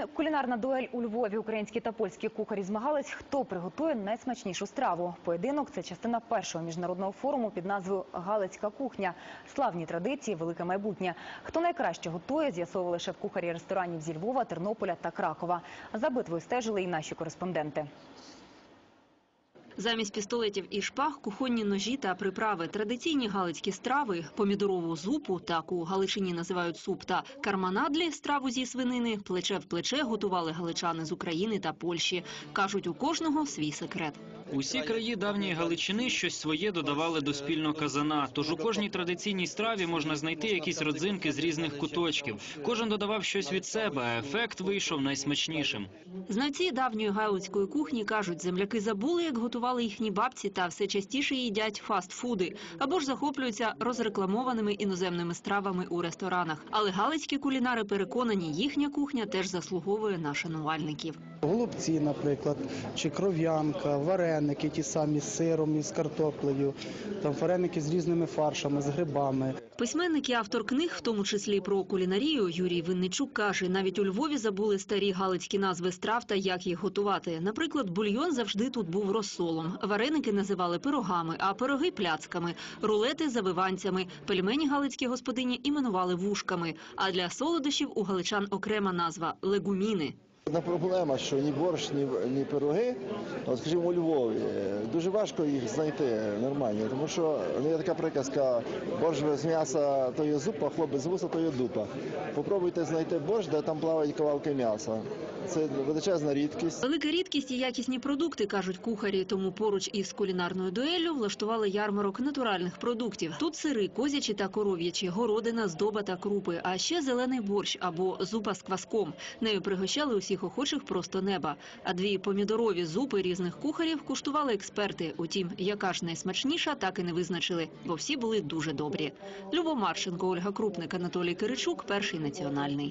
Кулін- Кулінарна дуель у Львові. Українські та польські кухарі змагались, хто приготує найсмачнішу страву. Поєдинок це частина першого міжнародного форуму під назвою Галицька кухня. Славні традиції, велике майбутнє. Хто найкраще готує, з'ясовували шеф-кухарі ресторанів зі Львова, Тернополя та Кракова. За битвою стежили і наші кореспонденти. Замість пістолетів і шпаг, кухонні ножі та приправи, традиційні галицькі страви, помідорову зупу, так у Галичині називають суп, та карманадлі, страву зі свинини, плече в плече готували галичани з України та Польщі. Кажуть, у кожного свій секрет. Усі краї давньої Галичини щось своє додавали до спільного казана. Тож у кожній традиційній страві можна знайти якісь родзинки з різних куточків. Кожен додавав щось від себе, а ефект вийшов найсмачнішим. Знавці давньої галицької кухні кажуть, земляки забули, як готували їхні бабці, та все частіше їдять фастфуди або ж захоплюються розрекламованими іноземними стравами у ресторанах. Але галицькі кулінари переконані, їхня кухня теж заслуговує на шанувальників. Голубці, наприклад, чи кров'янка, вареники, ті самі з сиром і з картоплею, там вареники з різними фаршами, з грибами. Письменник і автор книг, в тому числі про кулінарію, Юрій Винничук каже, навіть у Львові забули старі галицькі назви страв та як їх готувати. Наприклад, бульйон завжди тут був розсолом. Вареники називали пирогами, а пироги пляцками, рулети завиванцями. Пельмені галицькі господині іменували вушками. А для солодощів у галичан окрема назва легуміни. Одна проблема, що ні борщ, ні, ні пироги, от, скажімо, у Львові, е, дуже важко їх знайти нормальні, тому що ну, є така приказка, борщ без м'яса то є зупа, хлоп без вуса то є дупа. Попробуйте знайти борщ, де там плавають кавалки м'яса. Це величезна рідкість. Велика рідкість і якісні продукти, кажуть кухарі. Тому поруч із кулінарною дуеллю влаштували ярмарок натуральних продуктів. Тут сири, козячі та коров'ячі, городина, здоба та крупи, а ще зелений борщ або зупа з кваском. Нею пригощали усіх охочих просто неба. А дві помідорові зупи різних кухарів куштували експерти. Утім, яка ж найсмачніша, так і не визначили, бо всі були дуже добрі. Любо Марченко, Ольга Крупник, Анатолій Киричук, перший національний.